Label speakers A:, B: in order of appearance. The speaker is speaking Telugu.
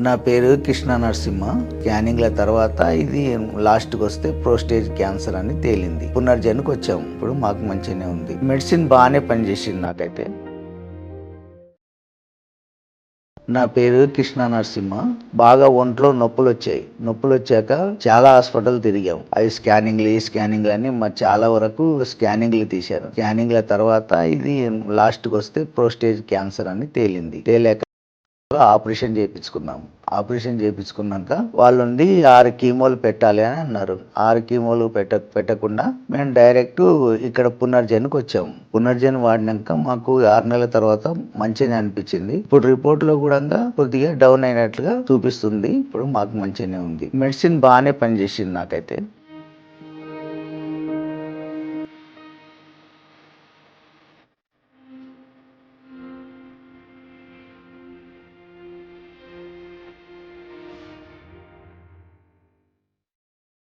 A: నా పేరు కృష్ణ నరసింహ. స్కానింగ్ల తర్వాత ఇది లాస్ట్కి వస్తే ప్రోస్టేజ్ క్యాన్సర్ అని తేలింది. పునర్జన్కి వచ్చాము ఇప్పుడు మాకు మంచిగానే ఉంది. మెడిసిన్ బాగానే పనిచేసింది నాకైతే. నా పేరు కృష్ణ నరసింహ. బాగా ఒంట్లో నొప్పులు వచ్చాయి. నొప్పులు వచ్చాక చాలా హాస్పిటల్ తిరిగాం. అవి స్కానింగ్లు ఈ స్కానింగ్లు అని మరి చాలా వరకు స్కానింగ్లు తీశారు. స్కానింగ్ల తర్వాత ఇది లాస్ట్కి వస్తే ప్రోస్టేజ్ క్యాన్సర్ అని తేలింది. తేలాక ఆపరేషన్ చేయించుకున్నాం ఆపరేషన్ చేయించుకున్నాక వాళ్ళు ఉంది ఆరు కీమోలు పెట్టాలి అని అన్నారు. ఆరు కీమోలు పెట్ట పెట్టకుండా మేము డైరెక్ట్ ఇక్కడ పునర్జన్కి వచ్చాము. పునర్జన్ వాడినాక మాకు ఆరు నెలల తర్వాత మంచిగా అనిపించింది. ఇప్పుడు రిపోర్ట్లో కూడా కొద్దిగా డౌన్ అయినట్లుగా చూపిస్తుంది. ఇప్పుడు మాకు మంచిగానే ఉంది. మెడిసిన్ బాగానే పనిచేసింది నాకైతే.